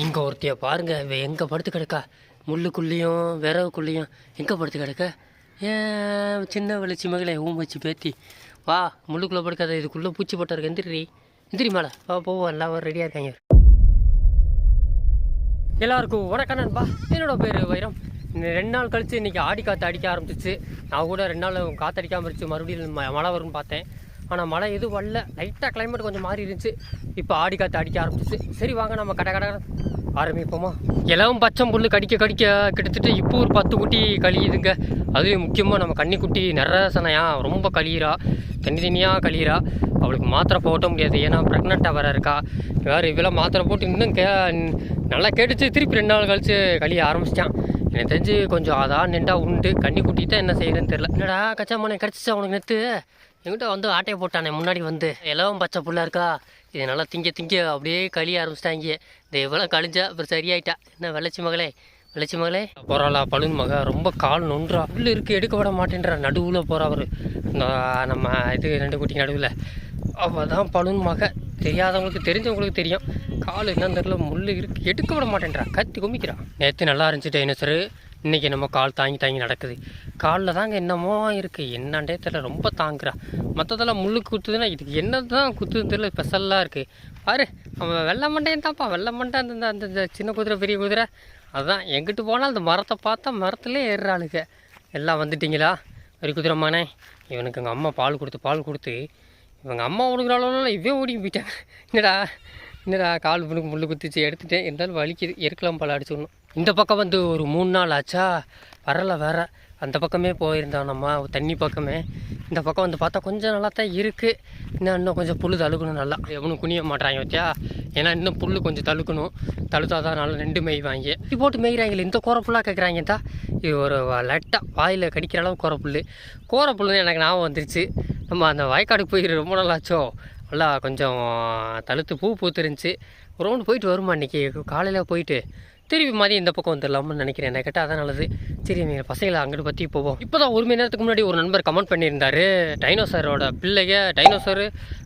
இங்கே ஒருத்தைய பாருங்க இவ எங்கே படுத்து கிடக்கா? முள்ளுக்குள்ளேயும் விறகுக்குள்ளேயும் எங்கே படுத்து கிடக்க? ஏன் சின்ன வெளிச்சி மகளே ஊம் வச்சு பேத்தி. வா முள்ளுக்குள்ளே படுக்காத இதுக்குள்ளே பூச்சி போட்டா எந்திரி எந்திரி மேலே. வா போவோம் எல்லாம் ரெடியாக இருக்காங்க. எல்லாருக்கும் வணக்கம் நண்பா. என்னோட பேர் வைரம். ரெண்டு நாள் கழித்து இன்னைக்கு ஆடி காற்று அடிக்க ஆரம்பிச்சிச்சு நான் கூட ரெண்டு நாள் காற்று அடிக்காமல் இருந்துச்சு. மறுபடியும் மழை வரும்னு பார்த்தேன். ஆனால் மழை எதுவும் வரல. லைட்டாக கிளைமேட் கொஞ்சம் மாறி இருந்துச்சு. இப்போ ஆடி காற்று அடிக்க ஆரம்பிச்சிச்சு. சரி வாங்க நம்ம கடை கடை ஆரம்பிப்போமா? இளவும் பச்சை புல்லு கடிக்க கடிக்க கிட்டத்தட்ட இப்போ ஒரு பத்து குட்டி கழியுதுங்க. அதுலேயும் முக்கியமாக நம்ம கன்னிக்குட்டி நிறசனையா ரொம்ப கழியிறா. தனி தனியாக கழியிறா. அவளுக்கு மாத்திரை போட்ட முடியாது. ஏன்னா ப்ரெக்னெண்ட்டாக வேற இருக்கா. வேறு இவ்வளோ மாத்திரை போட்டு இன்னும் கே நல்லா கேட்டுச்சு. திருப்பி ரெண்டு நாள் கழித்து கழிய ஆரம்பிச்சிட்டான். எனக்கு தெரிஞ்சு கொஞ்சம் அதான் நின்றா உண்டு. கன்னிக்குட்டி தான் என்ன செய்யறதுன்னு தெரில என்னடா கச்சா மனை கிடச்சிச்சா உனக்கு நெத்து? எங்கிட்ட வந்து ஆட்டையை போட்டானே முன்னாடி வந்து. எல்லாம் பச்சை புல்லா இருக்கா? இது நல்லா திங்க திங்க அப்படியே கழிய ஆரம்பிச்சிட்டாங்க. இந்த இவ்வளோ கழிஞ்சா அப்புறம் சரியாயிட்டா. என்ன வெள்ளச்சி மகளே வெள்ளச்சி மகளே. போகிறாளா பழுன் மக ரொம்ப கால் நொன்றா. புல்லு இருக்கு எடுக்க விட மாட்டேன்றா. நடுவில் போகிறா அவர். நம்ம இது ரெண்டு குட்டி நடுவில். அவள் தான் பழுன் மக. தெரியாதவங்களுக்கு தெரிஞ்சவங்களுக்கு தெரியும். கால் என்னன்னு தெரியல முள் இருக்கு எடுக்க விட மாட்டேன்றா. கத்தி குமிக்கிறான் நேற்று நல்லா இருந்துச்சு டைனோசரு. இன்றைக்கி நம்ம கால் தாங்கி தாங்கி நடக்குது. காலில் தாங்க என்னமோ இருக்குது என்னண்டே தெரியல ரொம்ப தாங்குறா. மற்றதெல்லாம் முள்ளு குத்துதுன்னா இதுக்கு என்ன தான் குத்துதுன்னு தெரியல ஸ்பெஷலாக இருக்குது பாரு அவன் வெள்ளை மண்டையன் தான்ப்பா. வெள்ளை மண்டை அந்த அந்த- அந்த சின்ன குதிரை பெரிய குதிரை. அதுதான் எங்கிட்டு போனால் அந்த மரத்தை பார்த்தா மரத்துலேயே ஏறுறாளுங்க எல்லாம் வந்துட்டிங்களா? ஒரு குதிரைமானே இவனுக்கு எங்கள் அம்மா பால் கொடுத்து பால் கொடுத்து இவங்க அம்மா ஓடுகிறாளோ இவன் ஓடி போயிட்டாங்க. என்னடா? என்னடா கால் இவனுக்கு முள்ளு குத்திச்சு எடுத்துட்டேன். இருந்தாலும் வலிக்குது எருக்கலாம் பால் அடிச்சுக்கணும். இந்த பக்கம் வந்து ஒரு மூணு நாள் ஆச்சா? வரல வேற. அந்த பக்கமே போயிருந்தோம் நம்ம தண்ணி பக்கமே. இந்த பக்கம் வந்து பார்த்தா கொஞ்சம் நல்லா தான் இருக்குது இன்னும் இன்னும் கொஞ்சம் புல் தழுக்கணும் நல்லா. எவனும் குனிய மாட்டாங்க வச்சா ஏன்னா இன்னும் புல்லு கொஞ்சம் தழுக்கணும். தழுத்தா தான் நல்லா ரெண்டு மேய்வாங்க. இப்படி போட்டு மேய்கிறாங்களே இந்த கோரப்புல்லாக கேட்குறாங்க தான் இது ஒரு லெட்டாக வாயில் கடிக்கிற அளவு கோரப்புல் கோரப்புல்லுன்னு எனக்கு ஞாபகம் வந்துருச்சு. நம்ம அந்த வயக்காடுக்கு போய் ரொம்ப நாள் நல்லா கொஞ்சம் தழுத்து பூ பூத்துருந்துச்சு. ரவுண்டு போயிட்டு வருமா இன்றைக்கி காலையில் போயிட்டு. திருப்பி மாதிரி இந்த பக்கம் வந்துடலாம்னு நினைக்கிறேன். என்ன கேட்டால் அதான் நல்லது. சரி நீங்கள் பசங்களை அங்கிட்டு பற்றி போவோம். இப்போ தான் ஒரு மணி நேரத்துக்கு முன்னாடி ஒரு நண்பர் கமெண்ட் பண்ணியிருந்தாரு. டைனோசரோட பிள்ளைங்க டைனோசர்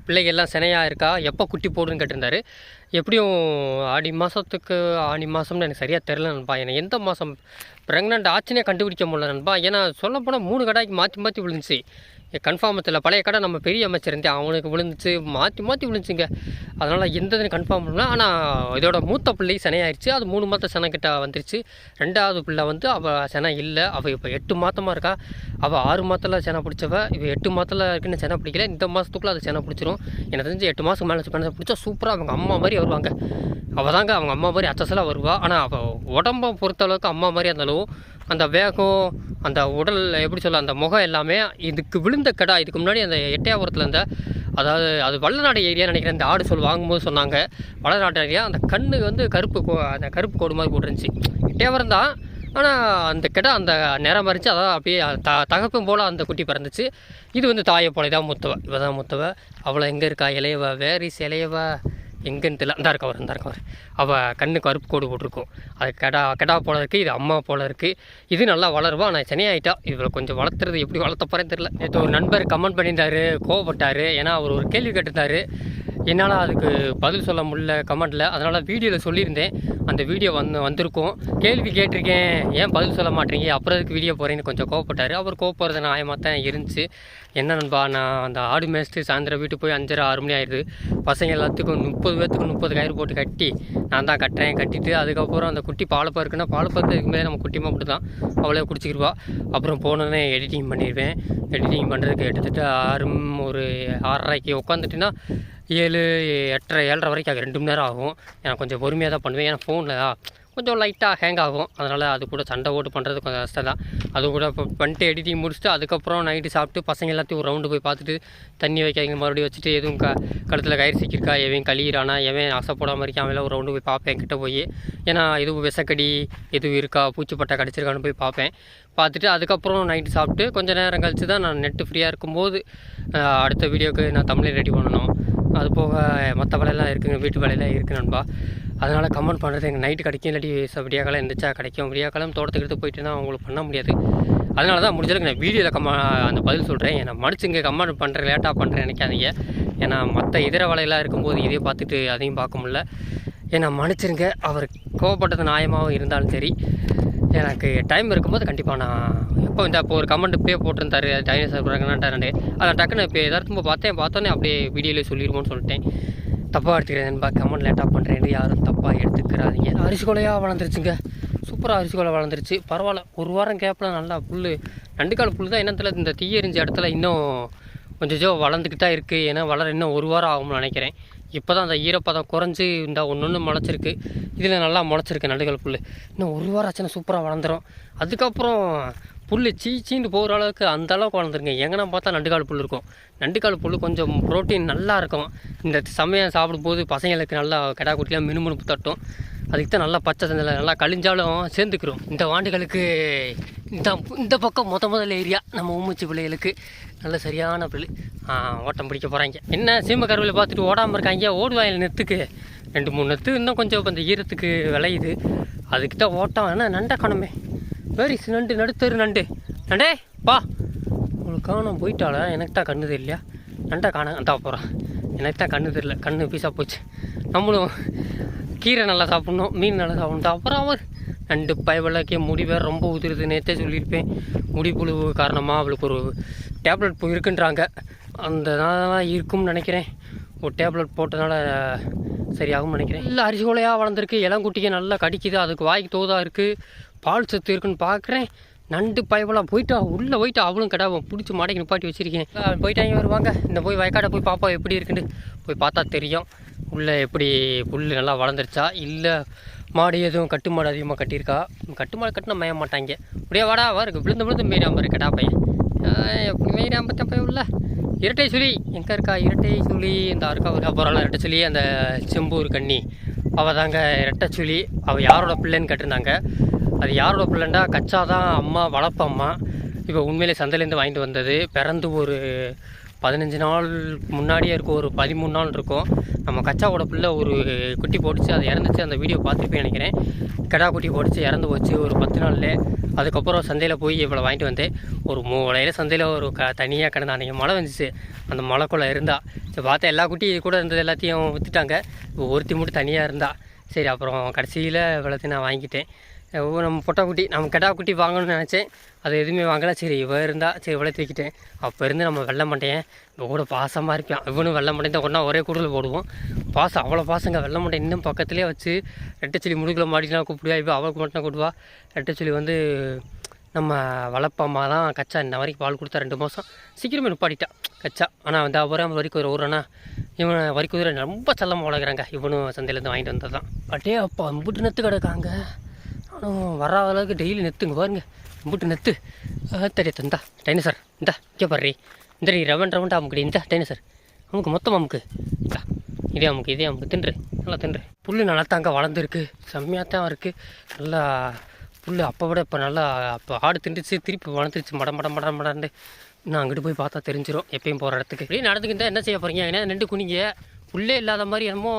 பிள்ளைங்க எல்லாம் சினையாக இருக்கா? எப்போ குட்டி போடுன்னு கேட்டிருந்தாரு. எப்படியும் ஆடி மாதத்துக்கு ஆடி மாதம்னு எனக்கு சரியாக தெரில நண்பா. எனக்கு எந்த மாதம் ப்ரெக்னென்ட் ஆச்சுனே கண்டுபிடிக்க முடியல நண்பா. ஏன்னா சொல்லப்போனால் மூணு கடாய்க்கு மாற்றி மாற்றி விழுந்துச்சு. கன்ஃபார்ம் பழைய கடை நம்ம பெரிய அமைச்சர் இருந்தேன் அவனுக்கு விழுந்துச்சு. மாற்றி மாற்றி விழுந்துச்சுங்க. அதனால் எந்ததுன்னு கன்ஃபார்ம் பண்ணல. ஆனால் இதோட மூத்த பிள்ளை சினையாயிருச்சு. அது மூணு மாதம் செனை வந்துருச்சு. ரெண்டாவது பிள்ளை வந்து அவள் செனை இல்லை. அவள் இப்போ எட்டு மாதமாக இருக்கா. அவள் ஆறு மாதத்தில் செனை பிடிச்சவ. இவ எட்டு மாதத்தில் இருக்குன்னு செனை பிடிக்கல. இந்த மாதத்துக்குள்ளே அது செனை பிடிச்சிரும். எனக்கு தெரிஞ்சு எட்டு மாதம் மேலே செனை பிடிச்சா சூப்பராக அவங்க அம்மா மாதிரி வருவாங்க. அவள் தாங்க அவங்க அம்மா மாதிரி அச்சசலாக வருவா. ஆனால் அவள் உடம்பை பொறுத்த அளவுக்கு அம்மா மாதிரி இருந்தாலும் அந்த வேகம் அந்த உடல் எப்படி சொல்ல அந்த முகம் எல்லாமே இதுக்கு விழுந்த கடா. இதுக்கு முன்னாடி அந்த எட்டையாபுரத்தில் இருந்த அதாவது அது வள்ளநாடு ஏரியா நினைக்கிறேன் இந்த ஆடு சொல் வாங்கும்போது சொன்னாங்க. வள்ளநாடு ஏரியா அந்த கண்ணு வந்து கருப்பு கோ அந்த கருப்பு கோடு மாதிரி போட்டுருந்துச்சு. எட்டையாபுரம் தான். ஆனால் அந்த கிடா அந்த நிறம் மறிச்சு அதான் அப்படியே த தகப்பும் போல் அந்த குட்டி பிறந்துச்சு. இது வந்து தாயை போல தான் முத்தவ. இவ தான் முத்தவ. அவளை எங்கே இருக்கா? இளையவா? வேரிஸ் இளையவா எங்கேன்னு தெரியல இந்த இருக்கவர் இந்த இருக்கவர் அவள் கண்ணு கருப்பு கோடு போட்டிருக்கும். அது கெடா கெடா போல இருக்குது இது அம்மா போல இருக்குது இது நல்லா வளருவா. ஆனால் சென்னையாயிட்டா இவளை கொஞ்சம் வளர்த்துறது எப்படி வளர்த்த போகிறேன்னு தெரியல. நேற்று ஒரு நண்பர் கமெண்ட் பண்ணியிருந்தார் கோவப்பட்டார். ஏன்னா அவர் ஒரு கேள்வி கேட்டிருந்தார். என்னால் அதுக்கு பதில் சொல்ல முடியல கமெண்ட்டில் அதனால் வீடியோவில் சொல்லியிருந்தேன். அந்த வீடியோ வந்து வந்திருக்கும். கேள்வி கேட்டிருக்கேன். ஏன் பதில் சொல்ல மாட்டீங்க? அப்புறம் அதுக்கு வீடியோ போகிறேன்னு கொஞ்சம் கோவப்பட்டார். அவர் கோவப்படுறது நியாயமாக தான் இருந்துச்சு. என்ன நண்பா நான் அந்த ஆடு மேய்ச்சிட்டு சாயந்தரம் வீட்டுக்கு போய் அஞ்சரை ஆறு மணி ஆயிடுது பசங்க எல்லாத்துக்கும் முப்பது பேர்த்துக்கு முப்பது கயிறு போட்டு கட்டி நான் தான் கட்டுறேன் கட்டிட்டு அதுக்கப்புறம் அந்த குட்டி பாலப்பா இருக்குன்னா பாலப்பருக்கு இதுக்கு மேலே நம்ம குட்டிமா மட்டும் தான். அவ்வளோ குடிச்சிக்கிடுவா அப்புறம் போனோடனே எடிட்டிங் பண்ணிடுவேன். எடிட்டிங் பண்ணுறதுக்கு கிட்டத்தட்ட ஆறு ஒரு ஆறரைக்கு உட்காந்துட்டுன்னா ஏழு எட்டரை ஏழரை வரைக்கும் ஆகும் ரெண்டு மணி நேரம் ஆகும். நான் கொஞ்சம் பொறுமையாக தான் பண்ணுவேன். ஏன்னா ஃபோனில் கொஞ்சம் லைட்டாக ஹேங் ஆகும். அதனால் அது கூட சண்டை ஓட்டு பண்ணுறது கொஞ்சம் கஷ்டம் தான். அது கூட இப்போ பண்ணிட்டு எடிட்டிங் முடிச்சுட்டு அதுக்கப்புறம் நைட்டு சாப்பிட்டு பசங்க எல்லாத்தையும் ஒரு ரவுண்டு போய் பார்த்துட்டு தண்ணி வைக்காங்க மறுபடியும் வச்சுட்டு எதுவும் க கழுத்தில் கயிறு சிக்கியிருக்கா எவன் கழியிறானா எவன் ஆசைப்படாமல் இருக்கான் அவன் ஒரு ரவுண்டு போய் பார்ப்பேன் கிட்டே போய். ஏன்னா எதுவும் விஷக்கடி எதுவும் இருக்கா பூச்சிப்பட்டை கடிச்சிருக்கான்னு போய் பார்ப்பேன். பார்த்துட்டு அதுக்கப்புறம் நைட்டு சாப்பிட்டு கொஞ்சம் நேரம் கழித்து தான் நான் நெட்டு ஃப்ரீயாக இருக்கும்போது அடுத்த வீடியோவுக்கு நான் தமிழை ரெடி பண்ணணும். அது போக மற்ற வேலையெல்லாம் இருக்குங்க வீட்டு வேலையெல்லாம் இருக்குது நண்பா. அதனால் கமெண்ட் பண்ணுறது எங்கள் நைட்டு கிடைக்கும் இல்லாட்டி ச- விடியாக்காலம் எந்திரிச்சா கிடைக்கும். விடியாக்காலம் தோட்டத்துக்கு எடுத்து போயிட்டு தான் அவங்களுக்கு பண்ண முடியாது. அதனால தான் முடிஞ்சளவுக்கு நான் வீடியோவில் கம்மா அந்த பதில் சொல்கிறேன் என்னை மடிச்சுங்க கமெண்ட் பண்ணுறேன் லேட்டாக பண்ணுறேன் நினைக்காதீங்க. ஏன்னா மற்ற இதர வேலையெல்லாம் இருக்கும்போது இதையும் பார்த்துட்டு அதையும் பார்க்க முடில என்னை மன்னிச்சிருங்க அவர் கோவப்பட்டது நியாயமாகவும் இருந்தாலும் சரி. எனக்கு டைம் இருக்கும்போது கண்டிப்பாக நான் எப்போ இந்த அப்போ ஒரு கமெண்ட் பே போட்டிருந்தாரு டைனோசர் பிறகுனான்ட்டாரு அதை டக்குன்னு இப்போ எதார்த்தமாக பார்த்தேன் பார்த்தோன்னே அப்படியே வீடியோவில் சொல்லிடுவோன்னு சொல்லிட்டேன். தப்பாக எடுத்துக்கிறேன்பா கமெண்ட் லேட்டாக பண்ணுறேன்னு யாரும் தப்பாக எடுத்துக்கிறாதீங்க அரிசி கொலையாக வளர்ந்துருச்சுங்க. சூப்பராக அரிசி கொலை வளர்ந்துருச்சு. பரவாயில்ல ஒரு வாரம் கேப்பில் நல்லா புல் நண்டுக்கால் புல் தான் என்னத்தில் இந்த தீ எரிஞ்ச இடத்துல இன்னும் கொஞ்சம் கொஞ்சம் வளர்ந்துக்கிட்டு தான் இருக்குது ஏன்னா வளர இன்னும் ஒரு வாரம் ஆகும்னு நினைக்கிறேன். இப்போ தான் அந்த ஈரப்பதம் குறைஞ்சி இந்த ஒன்று ஒன்று முளைச்சிருக்கு. இதில் நல்லா முளைச்சிருக்கு நடுகள் புல் இன்னும் ஒரு வாரம் ஆச்சுன்னா சூப்பராக வளர்ந்துரும். அதுக்கப்புறம் புல் சீ சீண்டு போகிற அளவுக்கு அந்த அளவுக்கு வளர்ந்துருங்க. எங்கன்னா பார்த்தா நண்டுக்கால் புல் இருக்கும். நண்டுக்கால் புல் கொஞ்சம் ப்ரோட்டீன் நல்லா இருக்கும். இந்த சமயம் சாப்பிடும்போது பசங்களுக்கு நல்லா கிடா குட்டிலாம் மினுமினுப்பு தட்டும். அதுக்கு தான் நல்லா பச்சை தந்தில் நல்லா கழிஞ்சாலும் சேர்ந்துக்கிறோம் இந்த வாண்டுகளுக்கு இந்த இந்த பக்கம் முத முதல் ஏரியா நம்ம ஊமிச்சி பிள்ளைகளுக்கு. நல்ல சரியான பிள்ளை ஓட்டம் பிடிக்க போகிறாங்க என்ன சீம கருவில் பார்த்துட்டு ஓடாமல் இருக்காங்க? ஓடுவாயில் நெத்துக்கு ரெண்டு மூணு நெத்து இன்னும் கொஞ்சம் இந்த ஈரத்துக்கு விளையுது. அதுக்கு தான் ஓட்டம். ஆனால் நண்டை கணமே. பேரிஸ் நண்டு நடுத்தரு நண்டு. நண்டே பா. உங்களுக்கு காணும் போயிட்டால எனக்கு தான் கண்ணு தெரியலையா? நண்டா காண அந்த போகிறான் எனக்கு தான் கண்ணு தெரியல. கண்ணு பீஸாக போச்சு. நம்மளும் கீரை நல்லா சாப்பிட்ணும் மீன் நல்லா சாப்பிட்ணும். அப்புறம் அவர். நண்டு பயவெல்லாக்கே முடி வேறு ரொம்ப உதிருது. நேற்றே சொல்லியிருப்பேன். முடி புழு காரணமாக அவளுக்கு ஒரு டேப்லெட் இப்போ இருக்குன்றாங்க அந்த தான் இருக்கும்னு நினைக்கிறேன். ஒரு டேப்லெட் போட்டதுனால சரியாகும்னு நினைக்கிறேன். இல்லை அரிசி கோலையாக வளர்ந்துருக்கு. இளங்குட்டியை நல்லா கடிக்குது. அதுக்கு வாய்க்கு தோதாக இருக்குது பால் சத்து இருக்குன்னு பார்க்குறேன் நண்டு பயவெல்லாம் போயிட்டா உள்ளே போயிட்டு அவளும் கிடாவும் பிடிச்சி மாடைக்கு நிப்பாட்டி வச்சுருக்கேன். ஆ, போயிட்டாங்க வருவாங்க. இந்த போய் வயக்காடை போய் பாப்பா எப்படி இருக்குன்னு போய் பார்த்தா தெரியும். உள்ளே எப்படி புல் நல்லா வளர்ந்துருச்சா? இல்லை மாடு எதுவும் கட்டு மாடு அதிகமாக கட்டியிருக்கா? கட்டு மாடு கட்டினா மய மாட்டாங்க. அப்படியே வாடா வாருக்கு விழுந்து விழுந்து மேய்டாம இருக்கடா பையன். ஆ, எப்படி மேய்டாம உள்ள. இரட்டை சுழி. எங்கே இருக்கா? இரட்டை சுழி. இந்த அருக்கா இருக்கா போகிறாள் இரட்டை சுழி. அந்த செம்பூர் கண்ணி. அவள் தாங்க இரட்டை சுழி. அவள் யாரோட பிள்ளைன்னு கட்டிருந்தாங்க. அது யாரோட பிள்ளைண்டா? கச்சா தான் அம்மா. வளர்ப்பம்மா இப்போ உண்மையிலே சந்தையிலேருந்து வாங்கிட்டு வந்தது. பிறந்து ஒரு பதினஞ்சு நாள் முன்னாடியே இருக்கும். ஒரு பதிமூணு நாள் இருக்கும். நம்ம கச்சாவோட பிள்ளை ஒரு குட்டி போட்டுச்சு. அது இறந்துச்சு. அந்த வீடியோ பார்த்துருப்பேன் நினைக்கிறேன். கிடா குட்டி போட்டுச்சு இறந்து போச்சு ஒரு பத்து நாள்ல. அதுக்கப்புறம் சந்தையில் போய் இவ்வளோ வாங்கிட்டு வந்தேன். ஒரு மூளையில் சந்தையில் ஒரு க தனியாக கிடந்தா. அன்றைக்கி மழை வந்துச்சு. அந்த மழைக்குள்ளே இருந்தா. சரி பார்த்தா எல்லா குட்டி கூட இருந்தது. எல்லாத்தையும் விற்றுட்டாங்க இப்போ ஒருத்தி மட்டும் தனியாக இருந்தா. சரி அப்புறம் கடைசியில் இவ்வளோத்தையும் நான் வாங்கிட்டேன். நம்ம பொட்டாக்குட்டி நம்ம கெடா குட்டி வாங்கணும்னு நினச்சேன். அது எதுவுமே வாங்கலை. சரி இவன் இருந்தால் சரி இவ்வளோ தூக்கிட்டேன். அப்போ இருந்து நம்ம வெள்ள மண்டையன் இவ கூட பாசமாக இருப்பான் இவனும் வெள்ள மண்டையும் தான் ஒன்றா ஒரே கூடல போடுவோம். பாசம் அவ்வளோ பாசங்க வெள்ள மண்டை இன்னும் பக்கத்துலேயே வச்சு ரெட்டச்சிலி முடுக்கில் மாடிலாம் கூப்பிடுவா. இப்போ அவளுக்கு மட்டும் கூப்பிடுவா ரெட்டச்சிலி வந்து நம்ம வளர்ப்பம்மா தான் கச்சா இன்ன வரைக்கும் பால் கொடுத்தா ரெண்டு மாதம் சீக்கிரமே நிப்பாட்டிட்டா. கச்சா. ஆனால் வந்து அவரே வரைக்கும் ஒரு ஊரனா இவன் வரி குதிரை ரொம்ப செல்லமாக வளர்க்குறாங்க இவனும் சந்தையிலேருந்து வாங்கிட்டு வந்தது தான் அட்டே அப்பா அம்புட்டு நெத்து கிடக்காங்க நானும் வர அளவுக்கு டெய்லி நெத்துங்க பாருங்க. அம்புட்டு நெத்து. தெரிய தந்தா. டைனசர் இந்தா இங்கே பாரு இந்த ரீ ரவன் ரவன்டா அமுக்குடி. இந்த டைனசர் அமுக்கு மொத்தம் அமுக்கு. இந்தா இதே அமுக்கு இதே அமுக்கு. தின்று. நல்லா தின்று. புல் நல்லா தாங்க வளர்ந்துருக்கு. செம்மையாக தான் இருக்குது நல்லா புல் அப்போ விட இப்போ நல்லா அப்போ ஆடு திண்டுச்சு திருப்பி வளர்ந்துருச்சு. மடம் மடம் மட மடன்னு நான் அங்கிட்டு போய் பார்த்தா தெரிஞ்சிடும் எப்பயும் போகிற இடத்துக்கு. இப்படியே நடந்துக்கிட்டு என்ன செய்ய போகிறீங்க ஏன்னா ரெண்டு குனிங்க. புல்லே இல்லாத மாதிரி என்னமோ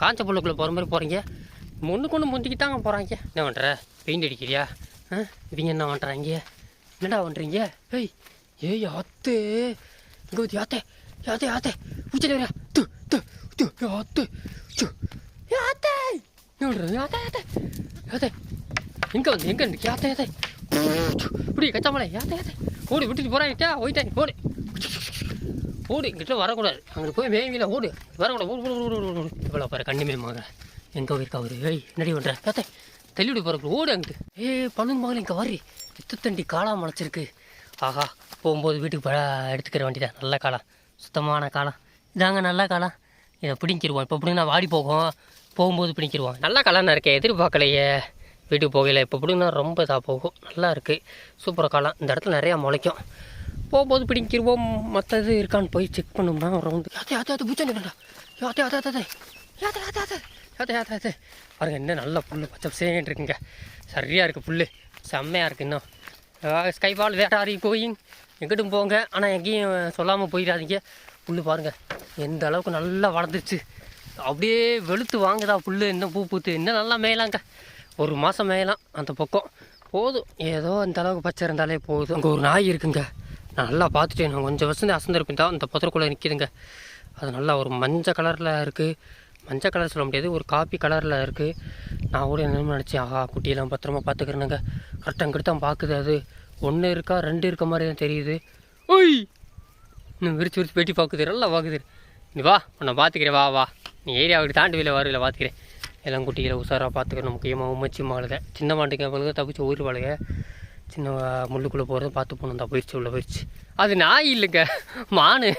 காஞ்ச புல்லுக்குள்ளே போகிற மாதிரி போகிறீங்க முன்னு கொண்டு முந்திக்கிட்டாங்க போகிறாங்க என்ன பண்ணுற பெயிண்ட் அடிக்கிறியா? ஆ? இவங்க என்ன பண்ணுறாங்க என்னடா பண்ணுறீங்க ஏய் ஏய் ஆத்து. இங்கே ஊற்றி ஆத்தே? யாத்தே யாத்தே உச்சில து து து சு யாத்தே என்ன பண்ணுறது யாத்தே யாத்தே யாத்தே எங்கே வந்து எங்கே இருக்கு யாத்தே யாத்தே இப்படி கச்சாமலை. யாத்தே யாத்தே ஓடி விட்டுட்டு போகிறாங்க போயிட்டேன் ஓடு. ஓடு இங்கிட்ட வரக்கூடாது. அங்கே போய் மேய்வில ஓடு. வரக்கூடாது. ஓடு ஓடு ஓடு ஓடு ஓடு இவ்வளோ பாரு கண்ணு மேய்மாங்க எங்கே போயிருக்கா அவரு? ஏய் என்னடி பண்ணுற பார்த்தே தள்ளிவிடு போகிற ஓடு அங்கிட்டு. ஏய் பன்னெண்டு மகள் இங்கே வரி. வித்துத்தண்டி காளா முளைச்சிருக்கு. ஆஹா போகும்போது வீட்டுக்கு பழ எடுத்துக்கிற வேண்டியதான் நல்ல காளா சுத்தமான காளா இதாங்க நல்ல காளா இதை பிடிங்கிருவோம். இப்போ பிடிங்கினா வாடி போகும். போகும்போது பிடிக்கிருவோம் நல்ல காளான்னு இருக்கேன் எதிர்பார்க்கலையே. வீட்டுக்கு போகல இப்போ பிடிங்கினா ரொம்ப இதாக போகும். நல்லா இருக்குது சூப்பராக காளான் இந்த இடத்துல நிறையா முளைக்கும். போகும்போது பிடிக்கிருவோம் மற்றது இருக்கான்னு போய் செக் பண்ணோம்னா ரவுண்டு அது அது யாத்தே பூச்சா நிற்கிறா யாத்தே யாத்தே யாத்தே. யாத்தே யாத்தே யாத்தே. அது அது அது பாருங்க இன்னும் நல்லா புல் பச்சை பசேன்னு இருக்குங்க. சரியாக இருக்குது புல் செம்மையாக இருக்குது இன்னும். ஸ்கை பால் வேட்டாரி கோயிங் எங்கிட்டும் போங்க. ஆனால் எங்கேயும் சொல்லாமல் போயிடாதீங்க. புல் பாருங்கள் எந்த அளவுக்கு நல்லா வளர்ந்துருச்சு. அப்படியே வெளுத்து வாங்குதா புல் இன்னும் பூ பூத்து. இன்னும் நல்லா மேயலாங்க. ஒரு மாதம் மேயலாம் அந்த பக்கம். போதும். ஏதோ அந்த அளவுக்கு பச்சை இருந்தாலே போதும். அங்கே ஒரு நாய் இருக்குங்க. நான் நல்லா பார்த்துட்டேன். நான் கொஞ்சம் வருஷம் அசந்திருப்பேன் தான் அந்த புதருக்குள்ளே நிற்கிதுங்க அது நல்லா ஒரு மஞ்சள் கலரில் இருக்குது மஞ்சள் கலர் சொல்ல முடியாது ஒரு காப்பி கலரில் இருக்குது நான் கூட என்ன நினச்சேன் ஆஹா குட்டியெல்லாம் பத்திரமா பார்த்துக்கிறேனுங்க கரெக்டாக இங்கிட்ட தான் பார்க்குது அது. ஒன்று இருக்கா ரெண்டு இருக்க மாதிரி தான் தெரியுது. ஓய்! இன்னும் விரிச்சு விரிச்சு வெட்டி பார்க்குது நல்லா பார்க்குது நீ வா உன்னை பார்த்துக்கிறேன் வா வா. நீ ஏரியாவுக்கு தாண்டி வெளில வரல பார்த்துக்கிறேன் எல்லாம் குட்டிகளை உஷாராக பார்த்துக்கணும் முக்கியமாக உமச்சி மாளுக சின்ன மாட்டுக்கு அவளுக்கு தப்பிச்சு ஊர் வாழுக சின்ன முள்ளுக்குள்ளே போகிறத பார்த்து போகணும் தான் போயிடுச்சு உள்ள போயிடுச்சு. அது நாய் இல்லைங்க மானு.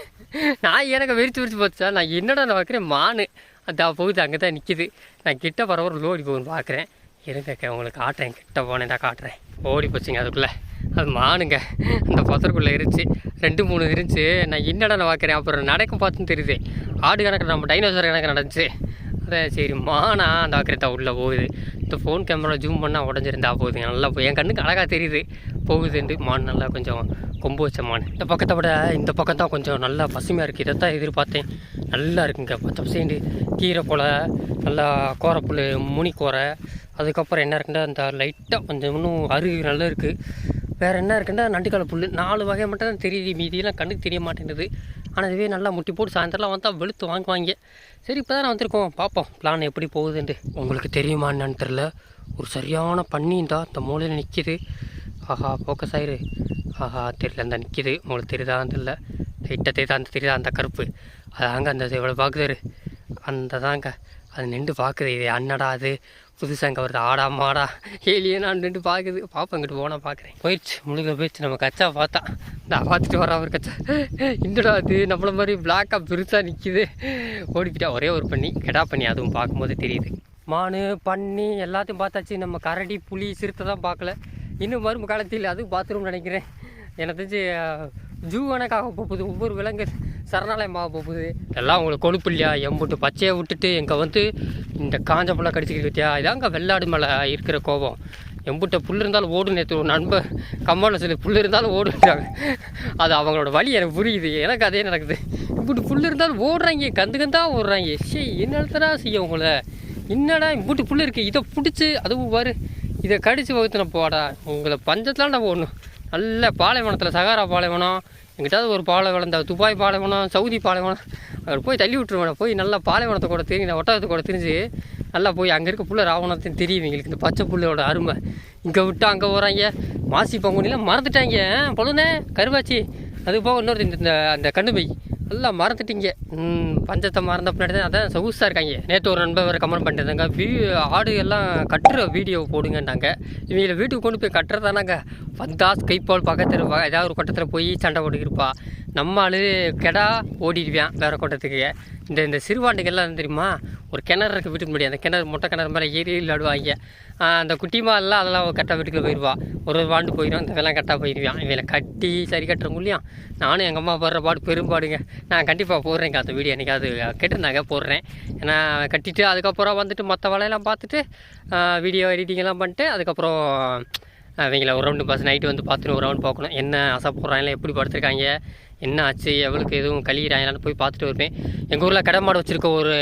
நான் எனக்கு விரித்து விரித்து போச்சா நான் என்னடா நான் பார்க்குறேன் மானு. அந்த போகுது அங்கே தான் நிற்கிது நான் கிட்ட பரவாயில்ல லோடி போகுதுன்னு பார்க்குறேன் இருங்க உங்களுக்கு காட்டுறேன். கிட்ட போனேன் தான் காட்டுறேன். ஓடி போச்சுங்க அதுக்குள்ளே. அது மானுங்க. அந்த பசருக்குள்ளே இருந்துச்சு ரெண்டு மூணு இருந்துச்சு நான் என்னடா நான் பார்க்குறேன் அப்புறம் நடக்கும் பார்த்துன்னு தெரியுது. ஆடு கணக்கு நம்ம டைனோசர் கணக்கு நடந்துச்சு. சரி மானா அந்த ஆக்கிரத்தா உள்ளே போகுது. இந்த ஃபோன் கேமரா ஜூம் பண்ணால் உடஞ்சிருந்தா போகுதுங்க நல்லா போய் என் கண்ணுக்கு அழகாக தெரியுது. போகுதுண்டு. மான் நல்லா கொஞ்சம் கொம்பு வச்ச மான் இந்த பக்கத்தை விட இந்த பக்கம் தான் கொஞ்சம் நல்லா பசுமையாக இருக்குது இதை தான் எதிர்பார்த்தேன். நல்லா இருக்குங்க. பச்சை பசேண்டு கீரை போல் நல்லா கோரப்புல் முனிக்கோரை அதுக்கப்புறம் என்ன இருக்குன்னா அந்த லைட்டாக கொஞ்சம் இன்னும் அருகு நல்லா இருக்குது வேறு என்ன இருக்குன்னா நண்டுக்கால புல் நாலு வகை மட்டும் தான் தெரியுது. மீதியெல்லாம் கண்ணுக்கு தெரிய மாட்டேங்குது. ஆனால் இதுவே நல்லா முட்டி போட்டு சாயந்தரம்லாம் வந்தால் வெளுத்து வாங்குவாங்க. சரி இப்போ தான் வந்திருக்கோம். பார்ப்போம் பிளான் எப்படி போகுதுன்ட்டு. உங்களுக்கு தெரியுமா என்னன்னு தெரில ஒரு சரியான பன்னியும் தான் இந்த மூலையில் நிற்கிது ஆஹா ஃபோக்கஸ் ஆயிரு. ஆஹா தெரியல அந்த நிற்கிது உங்களுக்கு தெரியுதா தெரியல. லைட்டாக தெரியுதா அந்த தெரியுதா? அந்த கருப்பு. அதாங்க அந்த இவ்வளோ பார்க்குது அந்த தாங்க. அது நின்று பார்க்குது. இது அண்ணடா அது? புதுசாக அங்கே வருது. ஆடா மாடா. ஏலியனா நின்று பார்க்குது. பாப்பா இங்கிட்டு போனால் பார்க்குறேன். போயிடுச்சு. முழுக்க போயிடுச்சு. நம்ம கச்சா பார்த்தா. நான் பார்த்துட்டு வரேன் அவர் கச்சா. இந்தடா அது நம்மள மாதிரி பிளாக்காக பெருசாக நிற்கிது ஓடிக்கிட்டா ஒரே ஒரு பண்ணி. கெடா பண்ணி அதுவும் பார்க்கும்போது தெரியுது. மானு பன்னி எல்லாத்தையும் பார்த்தாச்சு. நம்ம கரடி புலி சிறுத்தை தான் பார்க்கல. இன்னும் வரும் காலத்தில் அதுவும் பாத்ரூம் நினைக்கிறேன். எனக்கு தெரிஞ்சு ஜூ கணக்காக போகுது ஒவ்வொரு விலங்கு சரணாலயமாக போகுது. எல்லாம் உங்களுக்கு கொழுப்பு இல்லையா? எம்புட்டு பச்சையை விட்டுட்டு எங்கே வந்து இந்த காஞ்ச புள்ள கடிச்சிக்கிட்டு விட்டியா இதாங்க வெள்ளாடு மேலே இருக்கிற கோபம். எம்புட்ட புல் இருந்தாலும் ஓடு நேற்று ஒரு நண்பர் கம்மாவில் சொல்லி புல் இருந்தாலும் ஓடுறாங்க அது அவங்களோட வழி எனக்கு புரியுது. எனக்கு அதே நடக்குது. இப்படி புல் இருந்தாலும் ஓடுறாங்க கந்து கந்தாக ஓடுறாங்க. சே என்னடா செய்ய உங்களை? என்னடா இப்படி புல் இருக்குது இதை பிடிச்சி அதுவும் பாரு இதை கடிச்சு வகுத்துன போடா உங்களை பஞ்சத்தில் நான் ஓடணும் நல்ல பாலைவனத்தில் சகாரா பாலைவனம் எங்கிட்டாவது ஒரு பாலைவனம் இந்த துபாய் பாலைவனம் சவுதி பாலைவனம் அங்கே போய் தள்ளி விட்டுருவேன் போய் நல்லா பாலைவனத்தை கூட தெரிஞ்சு ஒட்டகத்தை கூட தெரிஞ்சு நல்லா போய் அங்கே இருக்க புள்ள ராவணத்தையும் தெரியும் எங்களுக்கு இந்த பச்சை புள்ளோட அருமை. இங்கே விட்டு அங்கே போகிறாங்க மாசி பங்குனிலாம் மறந்துட்டாங்க. பொழுதுனே கருவாச்சி. அது போக இன்னொரு இந்த அந்த கண்ணு பை எல்லாம் மறந்துட்டீங்க. பஞ்சத்தை மறந்த பின்னாடி தான் அதான் சொகுசாக இருக்காங்க. நேற்று ஒரு நண்பர் வேறு கமெண்ட் பண்ணிருந்தாங்க வீ ஆடு எல்லாம் கட்டுற வீடியோ போடுங்கன்னாங்க. இவங்களை வீட்டுக்கு கொண்டு போய் கட்டுறதானாங்க. வந்தா கைப்பால் பக்கத்தில் வ- ஏதாவது ஒரு கொட்டத்தில் போய் சண்டை போட்டுக்கிருப்பா. நம்ம ஆள் கெடா ஓடிடுவேன் வேறு கூட்டத்துக்கு. இந்த இந்த சிறுவாண்டுகள்லாம் தெரியுமா? ஒரு கிணறு இருக்க வீட்டுக்கு முடியாது அந்த கிணறு மொட்டை கிணறு மேலே ஏறி விளையாடுவாங்க. அந்த அந்த குட்டிமாலாம் அதெல்லாம் கரெக்டாக வீட்டுக்குள்ள போயிடுவா ஒரு ஒரு வாண்டு போயிடும் இந்த வேலை கரெக்டாக போயிடுவான் இவங்களை கட்டி சரி கட்டுறவங்களையும் நானும் எங்கள் அம்மா போடுற பாடு பெரும்பாடுங்க. நான் கண்டிப்பாக போடுறேங்க அந்த வீடியோ எனக்கு அது கேட்டிருந்தாங்க போடுறேன். ஏன்னா கட்டிட்டு அதுக்கப்புறம் வந்துட்டு மற்ற வேலையெல்லாம் பார்த்துட்டு வீடியோ எடிட்டிங்கெல்லாம் பண்ணிட்டு அதுக்கப்புறம் அவங்கள ஒரு ரவுண்டு பஸ் நைட்டு வந்து பார்த்துட்டு ஒரு ரவுண்ட் பார்க்கணும். என்ன ஆசை போடுறாங்களே எப்படி படுத்துருக்காங்க என்ன ஆச்சு எவளுக்கு எதுவும் கழியிறாங்களான்னு போய் பார்த்துட்டு வருவேன். எங்கள் ஊரில் கடை மாடு வச்சுருக்க ஒரு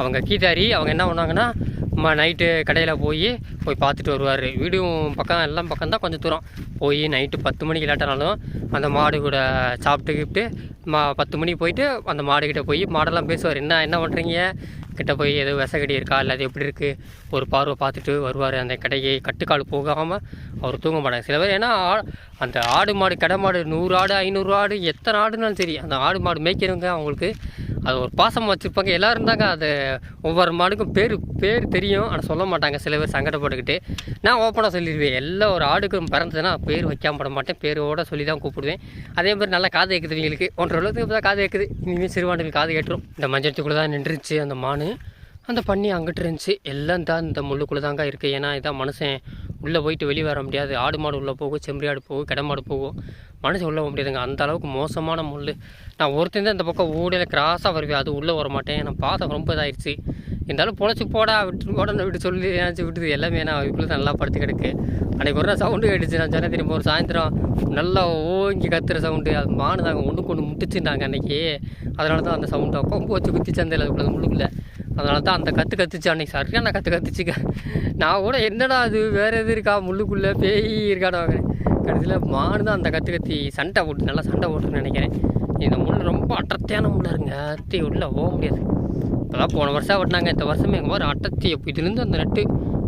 அவங்க கீதாரி அவங்க என்ன பண்ணாங்கன்னா அம்மா நைட்டு கடையில் போய் போய் பார்த்துட்டு வருவார். வீடும் பக்கம் எல்லாம் பக்கம் தான் கொஞ்சம் தூரம். போய் நைட்டு பத்து மணிக்கு இல்லாட்டினாலும் அந்த மாடு கூட சாப்பிட்டு கிப்ட்டு மா பத்து மணிக்கு போயிட்டு அந்த மாடுக்கிட்ட போய் மாடெல்லாம் பேசுவார். என்ன என்ன பண்ணுறீங்க கிட்ட போய் எதுவும் விசக்கடி இருக்கா? இல்லை அது எப்படி இருக்குது ஒரு பார்வை பார்த்துட்டு வருவார். அந்த கடையை கட்டுக்கால் போகாமல் அவர் தூங்க மாட்டாங்க சில பேர் ஏன்னா ஆ- அந்த ஆடு மாடு கடை மாடு நூறு ஆடு ஐநூறு ஆடு எத்தனை ஆடுனாலும் சரி அந்த ஆடு மாடு மேய்க்கிறவங்க அவங்களுக்கு அது ஒரு பாசம் வச்சுருப்பாங்க. எல்லோரும் தாங்க அது ஒவ்வொரு மாடுக்கும் பேர் பேர் தெரியும். ஆனால் சொல்ல மாட்டாங்க. சில பேர் சங்கடப்பட்டுக்கிட்டு நான் ஓப்பனாக சொல்லிடுவேன். எல்லா ஒரு ஆடுக்கும் பிறந்ததுன்னா பேர் வைக்காம பட மாட்டேன். பேரோட சொல்லி தான் கூப்பிடுவேன். அதே மாதிரி நல்லா காது கேட்குது இவங்களுக்கு. ஒன்றரை இப்போ தான் காது கேட்குது இனிமேல் சிறுவாண்டுகள் காது கேட்டுரும். இந்த மஞ்சத்துக்குள்ளே தான் நின்றுச்சு அந்த மானு. அந்த பண்ணி அங்கிட்டு இருந்துச்சு. எல்லாம் தான் இந்த முள்ளுக்குள்ளே தாங்க இருக்குது ஏன்னா இதான் மனுஷன் உள்ளே போயிட்டு வெளியே வர முடியாது. ஆடு மாடு உள்ளே போகும் செம்பரி ஆடு போகும் கிடமாடு போகும் மனுஷன் உள்ளே போக முடியாதுங்க. அந்த அளவுக்கு மோசமான முள் நான் ஒருத்தன் தான் இந்த பக்கம் ஊடையில் கிராஸாக வருவேன். அது உள்ளே வர மாட்டேன் நான் பாதம் ரொம்ப இதாகிடுச்சு இருந்தாலும் பொழைச்சி போடா விட்டு போடணும் விட்டு சொல்லி ஏதாச்சும் விட்டுது. எல்லாமே நான் இதுக்குள்ளே நல்லா படுத்து கிடக்கு. அன்றைக்கி ஒரு நாள் சவுண்டு கேட்டுச்சு. நான் சொன்னேன் திரும்ப ஒரு சாயந்தரம் நல்லா ஓங்கி கத்துற சவுண்டு அது மானு தாங்க ஒன்று கொண்டு முட்டுச்சுட்டாங்க அன்றைக்கி அதனால தான் அந்த சவுண்டை கொம்பு வச்சு குத்தி சந்தையில் அதுக்குள்ளே முள்ளுக்குள்ள. அதனால தான் அந்த கற்று கத்துச்சு அன்றைக்கி சரியான கற்று கத்துச்சுக்க. நான் கூட என்னடா அது? வேறு எது இருக்கா? முள்ளுக்குள்ளே பேய் இருக்காடா கடைசியில் மாடு தான் அந்த கற்று கத்தி சண்டை போட்டு நல்லா சண்டை போட்டுன்னு நினைக்கிறேன். இந்த முள் ரொம்ப அட்டத்தையான முள்ளாக இருங்க அத்தி உள்ளே போக முடியாது. இப்போதான் போன வருஷம் வெட்டினாங்க. இந்த வருஷமே எங்கள் மாதிரி அட்டத்தி இதுலேருந்து அந்த நட்டு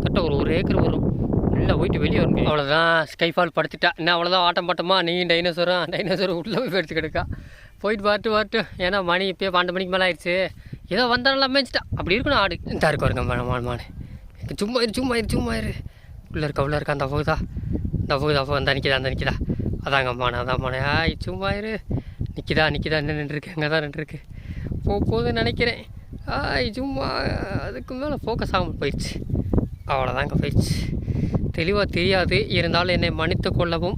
கட்ட ஒரு ஒரு ஏக்கர் வரும். உள்ளே போயிட்டு வெளியே வரணும் அவ்வளோதான் ஸ்கைஃபால் படுத்துட்டா. என்ன அவ்வளோதான் ஆட்டம் பாட்டமா? நீ டைனோசரும் டைனோசரும் உள்ளே போய் எடுத்து கிடக்கா போயிட்டு பார்த்து பார்த்து ஏன்னா மணி இப்போயே பன்னெண்டு மணிக்கு மேலே ஆயிடுச்சு. ஏதோ வந்தாலும் மேய்ச்சிட்டா அப்படி இருக்கணும் ஆடு. இந்த இருக்கும் இருக்க மேடம் மாடு மாடு சும்மா இரு சும்மா இரு சும்மா இரு. உள்ளே இருக்க உள்ளே இருக்க அந்த போகுதா இந்த போகுதா போ அந்த நிற்கிதா அந்த நிற்கிதா அதாங்க மானை அதான் மானே ஆய் சும்மா இரு. நிற்கிதா நிற்கிதா என்ன நின்றுருக்கு அங்கே தான் நின்றுருக்கு போ போகுதுன்னு நினைக்கிறேன். ஆய் சும்மா அதுக்கு மேலே ஃபோக்கஸ் ஆகாமல் போயிடுச்சு. அவ்வளோதாங்க போயிடுச்சு. தெளிவாக தெரியாது. இருந்தாலும் என்னை மன்னித்து கொள்ளவும்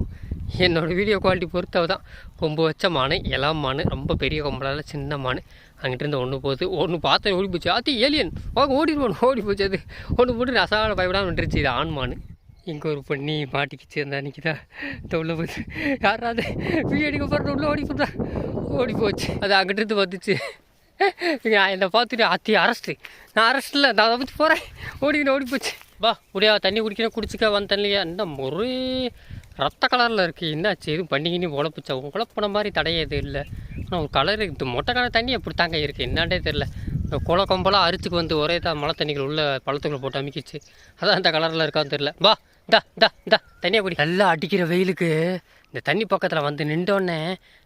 என்னோடய வீடியோ குவாலிட்டி பொறுத்தவ தான் கொம்பு வச்ச மானு இளம் மானு ரொம்ப பெரிய கொம்பலால் சின்ன மானு. அங்கிட்டிருந்து ஒன்று போகுது ஒன்று பார்த்து ஓடி போச்சு. அது ஏலியன் வாங்க ஓடிடுவோம் ஓடி போச்சு அது. ஒன்று போட்டு ரசால பயப்படாமல் விட்டுருச்சு இது ஆண் மானு. இங்கே ஒரு பண்ணி மாட்டிக்கிச்சு அந்த அன்றைக்கிதா தான் இந்த போச்சு யாராவது வீடியோ போகிற உள்ளே ஓடி போட்டா ஓடி போச்சு. அது அங்கிட்டிருந்து வந்துச்சு. நான் என்னை பார்த்துட்டு அத்தி அரெஸ்ட்டு நான் அரெஸ்ட்டில் நான் அதை பற்றி போகிறேன் ஓடிக்கிட்டு ஓடி போச்சு. வா முடியா தண்ணி குடிக்கணும் குடிச்சிக்க வந்த தண்ணியா இந்த முறை ரத்த கலரில் இருக்குது என்னாச்சு? எதுவும் பண்ணிக்கினி உழப்பிச்சா உழப்பின மாதிரி தடையது இல்லை. ஆனால் ஒரு கலர் இந்த மொட்டை கலர் தண்ணி அப்படி தாங்க இருக்குது என்னாண்டே தெரில இந்த குள கொம்பெல்லாம் அரிச்சுக்கு வந்து ஒரே தான் மழை தண்ணிகள் உள்ள பழத்துக்குள்ள போட்டு அமைக்கிச்சு. அதான் அந்த கலரில் இருக்கான்னு தெரில வா தா தா தா தண்ணியை குடி. நல்லா அடிக்கிற வெயிலுக்கு. இந்த தண்ணி பக்கத்தில் வந்து நின்றோடனே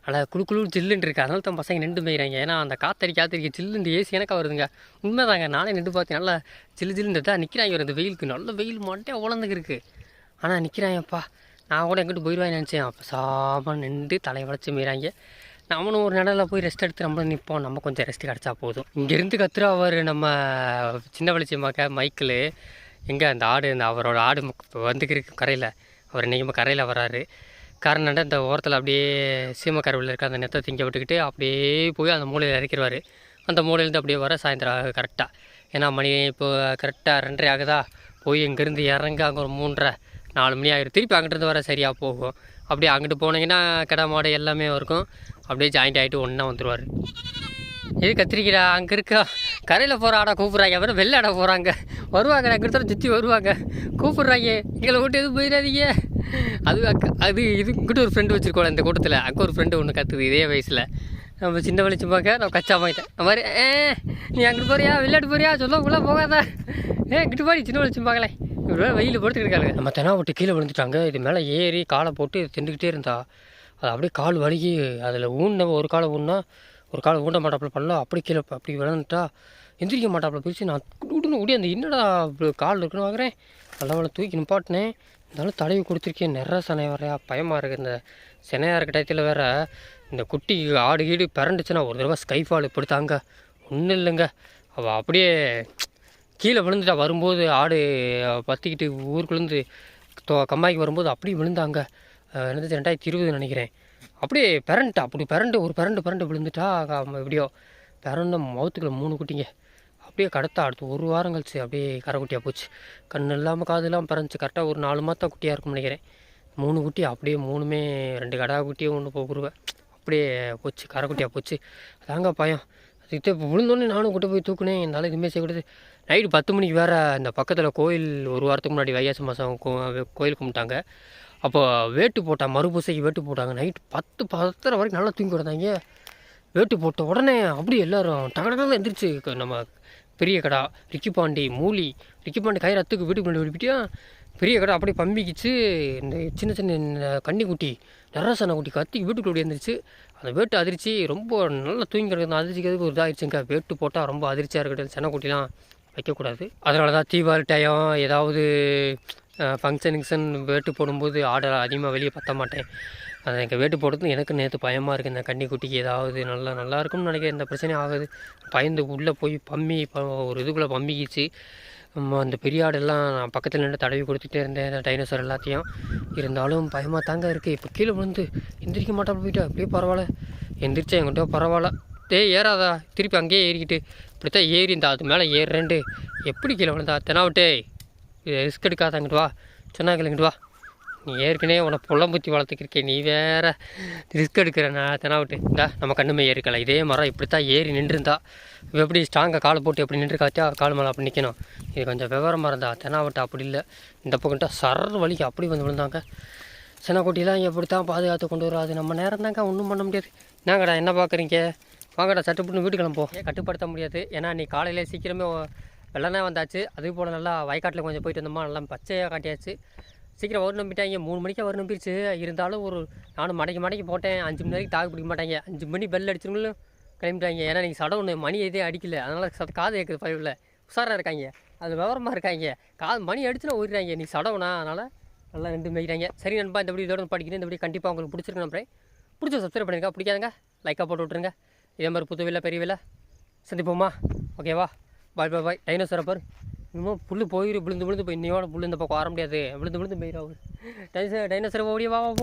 நல்லா குளு குழு ஜில்லுன்னு இருக்கு. அதனால தான் பசங்க நின்று போயிறாங்க. ஏன்னா அந்த காத்தடி காத்தடிக்க இந்த ஏசி எனக்கா வருதுங்க. உண்மைதாங்க. நானே நின்று பார்த்தேன். நல்லா ஜில்லு ஜில்லுன்னு தான் நிற்கிறாங்க இவர் இந்த வெயிலுக்கு. நல்ல வெயில் மட்டும் உழந்துக்கு இருக்குது ஆனால் நிற்கிறாங்கப்பா நான் கூட எங்கிட்டு போயிடுவேன் நினச்சேன். அப்போ சாம நின்று தலையை வளைச்சி மீறாங்க. நம்மளும் ஒரு நிலையில் போய் ரெஸ்ட் எடுத்து நம்மளும் நிற்போம் நம்ம கொஞ்சம் ரெஸ்ட் கிடச்சா போதும். இங்கேருந்து கத்துறா அவர் நம்ம சின்ன வெளிச்சமாக்க மைக்கிள். எங்கே அந்த ஆடு இந்த அவரோட ஆடு வந்துக்கிருக்கு கரையில். அவர் இன்றைக்கி கரையில் வராரு. காரணம் இந்த ஓரத்தில் அப்படியே சீமக்கருவில் இருக்க அந்த நெத்தை திங்க விட்டுக்கிட்டு அப்படியே போய் அந்த மூலையில் இறக்கிடுவார் அந்த மூலையிலேருந்து அப்படியே வர சாயந்தரம் கரெக்டாக ஏன்னா மணி இப்போ கரெக்டாக ரெண்டரை ஆகுதா? போய் இங்கேருந்து இறங்க அங்கே ஒரு மூன்றரை. நாலு மணி ஆகிடும் திருப்பி அங்கிட்டிருந்து வர சரியாக போகும். அப்படியே அங்கிட்டு போனீங்கன்னா கிடா மாடு எல்லாமே இருக்கும். அப்படியே ஜாயிண்ட் ஆகிட்டு ஒன்றா வந்துடுவார் இது கத்திரிக்கிறா? அங்கே இருக்கா? கரையில் போகிற ஆடா கூப்பிட்றாங்க. அப்புறம் வெளில ஆட போகிறாங்க வருவாங்க. அங்கே இடத்துல சுற்றி வருவாங்க. கூப்பிட்றாங்க. எங்களை விட்டு எதுவும் போயிடாதீங்க. அது அக்க- அது இது இங்கிட்ட ஒரு ஃப்ரெண்டு வச்சுருக்கோம் இந்த கூட்டத்தில். அங்கே ஒரு ஃப்ரெண்டு ஒன்று கற்றுது இதே வயசில். நம்ம சின்ன வெளிச்சம் பார்க்க நான் கச்சா போயிட்டேன் மாதிரி ஏ நீ அங்கிட்டு போறியா? விளையாட்டு போறியா? சொல்ல போகாத. ஏ இங்கிட்டு போய் சின்ன வெளிச்சம் பார்க்கல இவ்வளோ வெயில் படுத்துட்டு இருக்காங்க நம்ம தெனா விட்டு கீழே விழுந்துட்டாங்க. இது மேலே ஏறி காலை போட்டு திண்டுக்கிட்டே இருந்தா அது அப்படியே கால் வலிக்கி அதில் ஊன ஒரு காலை ஊன்னா ஒரு காலை ஊண்ட மாட்டாப்புல பண்ணலாம் அப்படி கீழே அப்படி விழுந்துட்டா எந்திரிக்க மாட்டாப்புல பிரித்து நான் குடுன்னு ஓடி அந்த என்னடா இப்படி கால் இருக்குன்னு பார்க்குறேன் நல்லவளை தூக்கி நிப்பாட்டினேன் இருந்தாலும் தடவி கொடுத்துருக்கேன். நிறைய சனை வரையா பயமாக இருக்குது இந்த சினையாக இருக்க டயத்தில் வேற இந்த குட்டி ஆடு கீடு பிறண்டுச்சுன்னா ஒரு தடவை ஸ்கைஃபால் இப்படி தாங்க ஒன்றும் இல்லைங்க. அவள் அப்படியே கீழே விழுந்துட்டா வரும்போது ஆடு பற்றிக்கிட்டு ஊருக்குள்ளேருந்து தோ கம்மாய்க்கு வரும்போது அப்படியே விழுந்தாங்க. என்னது ரெண்டாயிரத்தி இருபது நினைக்கிறேன். அப்படியே பிறண்டுட்டா அப்படி பிறண்டு ஒரு பிறண்டு பிறண்டு விழுந்துட்டா எப்படியோ. பிறண்ட மவுத்துக்குள்ள மூணு குட்டிங்க. அப்படியே கடத்தா அடுத்து ஒரு வாரம் கழிச்சு அப்படியே கரைக்குட்டியாக போச்சு. கண் இல்லாமல் காது இல்லாமல் பிறந்துச்சு. கரெக்டாக ஒரு நாலு மாதம் குட்டியாக இருக்கும்னு நினைக்கிறேன். மூணு குட்டி அப்படியே மூணுமே ரெண்டு கடா குட்டியும் ஒன்று போக்குருவேன் அப்படியே போச்சு கரைக்குட்டியாக போச்சு. அதாங்க பயம். அதுக்கிட்ட இப்போ விழுந்தோடனே நானும் கூட்ட போய் தூக்குனேன். என்னால் எதுவுமே செய்யக்கூடாது நைட்டு பத்து மணிக்கு வேறு இந்த பக்கத்தில் கோயில் ஒரு வாரத்துக்கு முன்னாடி வைகாசி மாதம் கோயில் கும்பிட்டாங்க. அப்போ வேட்டு போட்டால் மறுபூசைக்கு வேட்டு போட்டாங்க. நைட்டு பத்து பத்தரை வரைக்கும் நல்லா தூங்கி கிடந்தாங்க. வேட்டு போட்ட உடனே அப்படியே எல்லாரும் டகடகன்னு எந்திரிச்சு நம்ம பெரிய கடா ரிக்கி பாண்டி மூலி ரிக்கி பாண்டி கயிறு அத்துக்கு வீட்டுக்கு முன்னாடி விட்டுப்பிட்டியா பெரிய கடை அப்படியே பம்பிக்கிச்சு. இந்த சின்ன சின்ன கன்னிக்குட்டி நரசனை குட்டி கத்தி வீட்டுக்குள்ளே எந்திரிச்சு அந்த வேட்டு அதிர்ச்சி ரொம்ப நல்லா தூங்கி கிடக்குது அதிர்ச்சிக்கிறதுக்கு ஒரு இதாகிடுச்சுங்க வேட்டு போட்டால் ரொம்ப அதிர்ச்சியாக இருக்கட்டும். சென்னக்குட்டிலாம் வைக்கக்கூடாது. அதனால தான் தீபாவளி டயம் ஏதாவது ஃபங்க்ஷனுக்ஷன் வேட்டு போடும்போது ஆடை அதிகமாக வெளியே பற்ற மாட்டேன். அது எனக்கு வேட்டு போடுறது எனக்கு நேற்று பயமாக இருக்குது இந்த கன்னிக்குட்டிக்கு ஏதாவது நல்லா நல்லா இருக்கும்னு நினைக்கிறேன். இந்த பிரச்சனையும் ஆகுது. பயந்து உள்ளே போய் பம்மி ஒரு இதுக்குள்ளே பம்பிக்கிச்சு அந்த பெரிய ஆடெல்லாம் நான் பக்கத்தில் நின்று தடவி கொடுத்துட்டே இருந்தேன் இந்த டைனோசர் எல்லாத்தையும். இருந்தாலும் பயமாக தாங்க இருக்குது இப்போ கீழே விழுந்து எந்திரிக்க மாட்டாப்புல போயிட்டா அப்படியே பரவாயில்ல. எந்திரிச்சா என்கிட்ட பரவாயில்ல. டே ஏறாதா? திருப்பி அங்கேயே ஏறிக்கிட்டு. இப்படித்தான் ஏறி இந்த அது மேலே ஏறுறேன்ட்டு. எப்படி கீழே விழுந்தா? தெனாவட்டே ரிஸ்க் எடுக்காத அங்கிட்டு வா. சொன்னாங்க இங்கிட்டு வா. நீ ஏற்கனவே உன்னை புலம்புத்தி வளர்த்துக்கிருக்கே நீ வேற ரிஸ்க் எடுக்கிற நான் தெனாவட்டு இந்தா நம்ம கண்ணுமே ஏறிக்கலாம். இதே மரம் இப்படித்தான் ஏறி நின்றுருந்தா எப்படி ஸ்ட்ராங்காக காலை போட்டு எப்படி நின்று காத்தியா கால் மேலே அப்படி நிற்கணும் இது கொஞ்சம் விவரமாக இருந்தா தெனாவட்டு அப்படி இல்லை. இந்த பக்கம்ட்டா சர வலிக்கு அப்படி வந்து விழுந்தாங்க. சின்னக்குட்டிலாம் எப்படி தான் பாதுகாத்து கொண்டு வராது. நம்ம நேரம் தாங்க ஒன்றும் பண்ண முடியாது. என்னங்கடா என்ன பார்க்குறீங்க? வாங்கடா சட்டுப்புட்டு வீட்டுக்கு கிளம்புவோம். ஏன் கட்டுப்படுத்த முடியாது? ஏன்னா நீ காலையிலே சீக்கிரமே வெள்ளனே வந்தாச்சு. அதே போல் நல்லா வயக்காட்டில் கொஞ்சம் போயிட்டு வந்தோமா நல்லா பச்சையாக காட்டியாச்சு. சீக்கிரம் வரும் நம்பிட்டாங்க. மூணு மணிக்கே வரும் நம்பிடுச்சு இருந்தாலும் ஒரு நானும் மடக்கி மடக்கி போட்டேன். அஞ்சு மணி வரைக்கும் தாக்கு பிடிக்க மாட்டாங்க. அஞ்சு மணி பெல் அடிச்சிருங்களும் கிளம்பிட்டாங்க. ஏன்னா நீங்கள் சடம் ஒன்று மணி எதே அடிக்கல. அதனால் சத்த காது கேட்குது பயிரில் உஷாராக இருக்காங்க. அது விவரமாக இருக்காங்க. காது மணி அடிச்சுனா ஓடிடுறாங்க. நீ சடவுனா அதனால் நல்லா ரெண்டு மேய்க்கிறாங்க. சரி நண்பா இந்த வீடியோ இதோட படிக்கிறேன். இந்த வீடியோ கண்டிப்பாக உங்களுக்கு பிடிச்சிருக்கு நம்புறேன். பிடிச்ச சப்ஸ்கிரைப் பண்ணிருக்கா பிடிக்காதுங்க லைக்காக போட்டு விட்ருங்க இதே மாதிரி புது பெரியவில்லை சந்திப்போமா? ஓகேவா பாய் பாய் பாய் டைனோசரை இன்னும் புல் போயிரு விழுந்து விழுந்து போய் இன்னையோட புல் இந்த பக்கம் வர முடியாது. விழுந்து விழுந்து போயிடும் டைனோசர் டைனோசர் ஓடியே வா வா, போ.